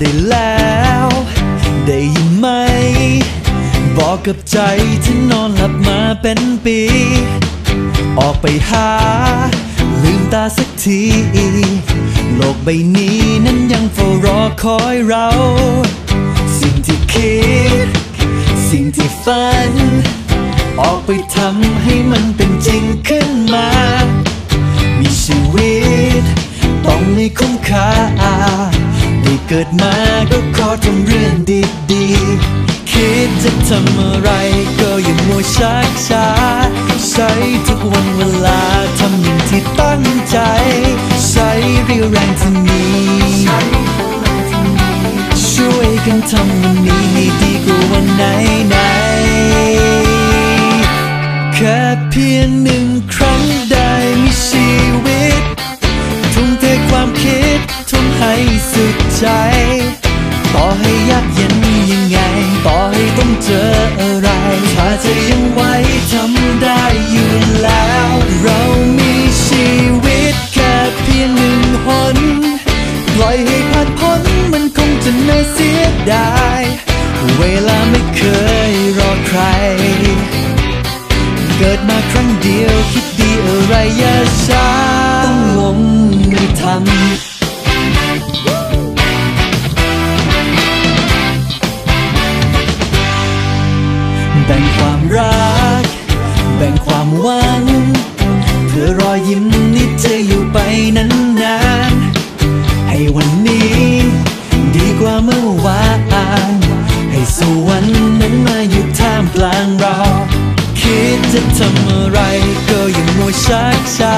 ได้แล้ว ได้ยินไหม บอกกับใจที่นอนหลับมาเป็นปี ออกไปหา ลืมตาสักที โลกใบนี้นั้นยังเฝ้ารอคอยเรา สิ่งที่คิด สิ่งที่ฝัน ออกไปทำให้มันเป็นจริงขึ้นมา มีชีวิต ต้องม่คุ้มค่า เกิดมาก็ขอทำเรื่องดีๆ คิดจะทำอะไรก็อย่ามัวชักช้า ใช้ทุกวันเวลาทำอย่างที่ตั้งใจ ใช้เรียวแรงที่มีช่วยกันทำ คิดดีอะไรอย่าช้าต้องลงมือทำแบ่งความรัก แบ่งความหวัง เพื่อรอยยิ้มนี้จะอยู่ไปนานๆ ให้วันนี้ ดีกว่าเมื่อวาน อย่าช้า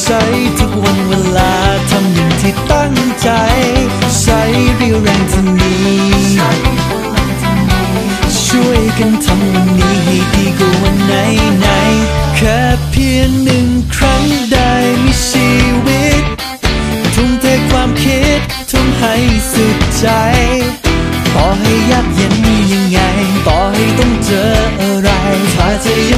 ใช้ทุกวันเวลาทำอย่างที่ตั้งใจ ใช้เรียวแรงที่มีช่วยกันทำวันนี้ให้ดีกว่าวันไหนไหนแค่เพียงหนึ่งครั้งได้มีชีวิต ทุ่มเทความคิดทุ่มให้สุดใจ ต่อให้ยากเย็นยังไง ต่อให้ต้องเจออะไรถ้าเธอยัง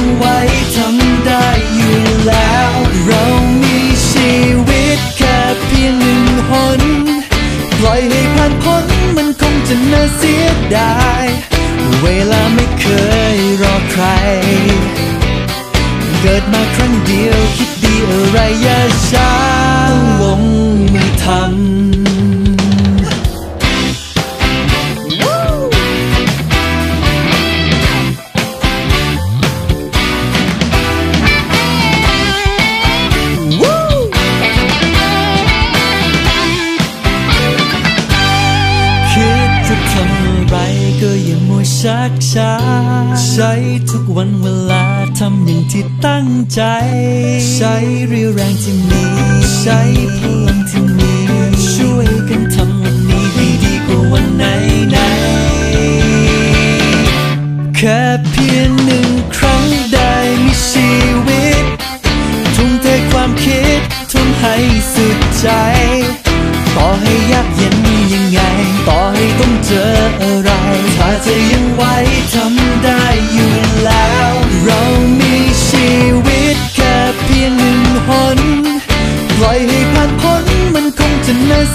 อย่าช้าต้องลงมือทำคิดจะทำอะไรก็อย่ามัวชักช้าใช้ทุกวันเวลา ทำอย่างที่ตั้งใจ ใช้เรียวแรงที่มี ใช้พลังที่มี ช่วยกันทำวันนี้ให้ดีกว่าวันไหนไหนแค่เพียงหนึ่งค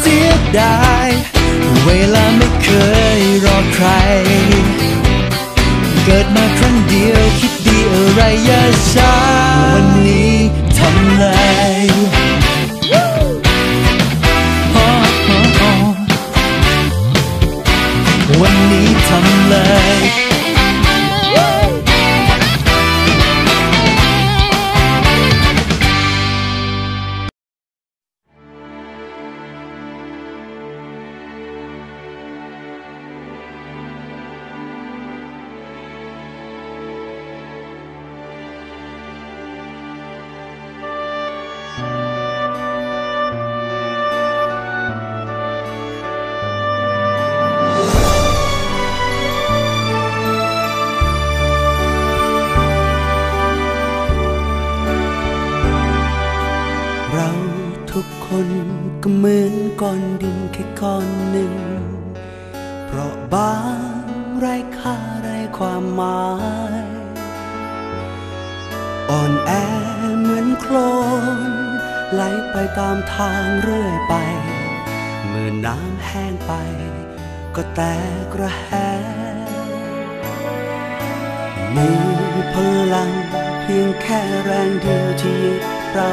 เสียดายเวลาไม่เคยรอใคร เกิดมาครั้งเดียวคิดดีอะไรอย่าช้าวันนี้ทำเลยวันนี้ทำเลย คนก็เหมือนก้อนดินแค่ก้อนหนึ่ง เพราะบางไร้ค่าไร้ความหมาย อ่อนแอเหมือนโคลนไหลไปตามทางเรื่อยไป เมื่อน้ำแห้งไป ก็แตกระแหมีพลังเพียงแค่แรงเดียวที่เรา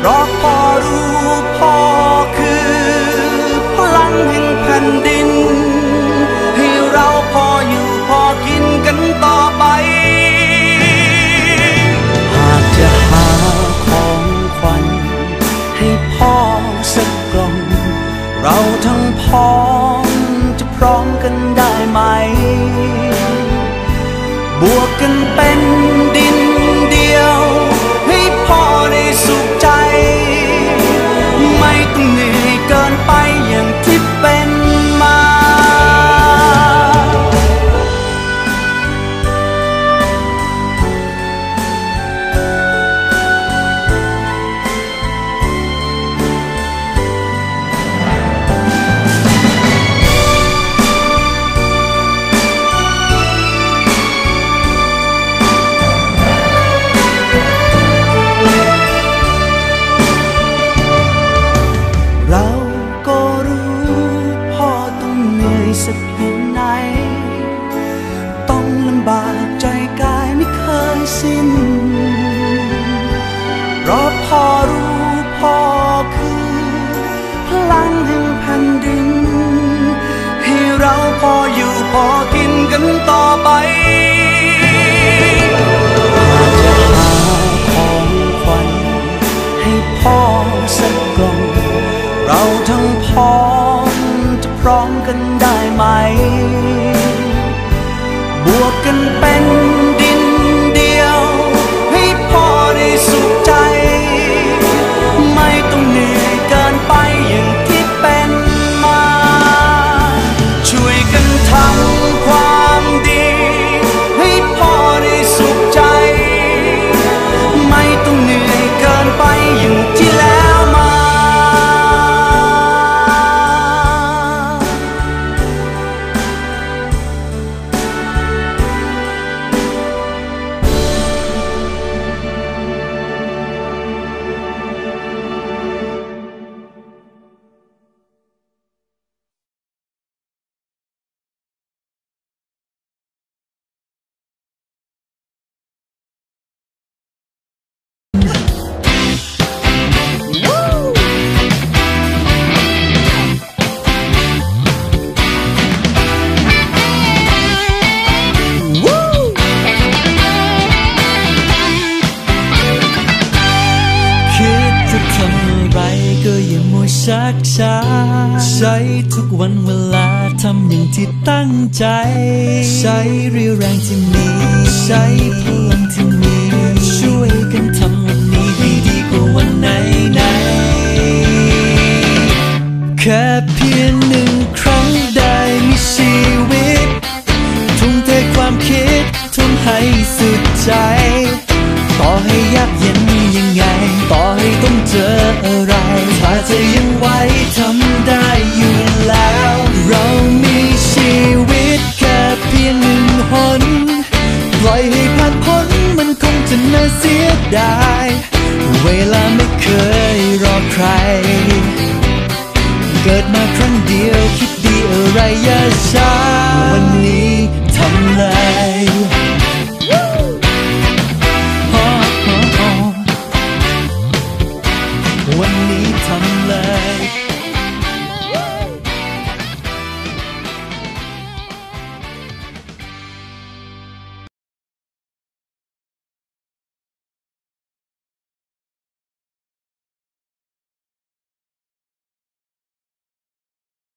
เพราะพ่อรู้พ่อคือพลังแห่งแผ่นดิน อ พ่อสักกล่องเราทั้งพ้อมจะพร้อมกันได้ไหม บวกกันเป็น ชักช้า ใช้ทุกวันเวลาทำอย่างที่ตั้งใจ ใช้เรี่ยวแรงที่มี ใช้พลังที่มี ช่วยกันทำวันนี้ให้ดีกว่าวันไหนไหนแค่เพียงหนึ่งครั้งได้มีชีวิต เสียดายเวลาไม่เคยรอใคร เกิดมาครั้งเดียวคิดดีอะไรอย่าช้าวันนี้ทำเลยวันนี้ทำเลย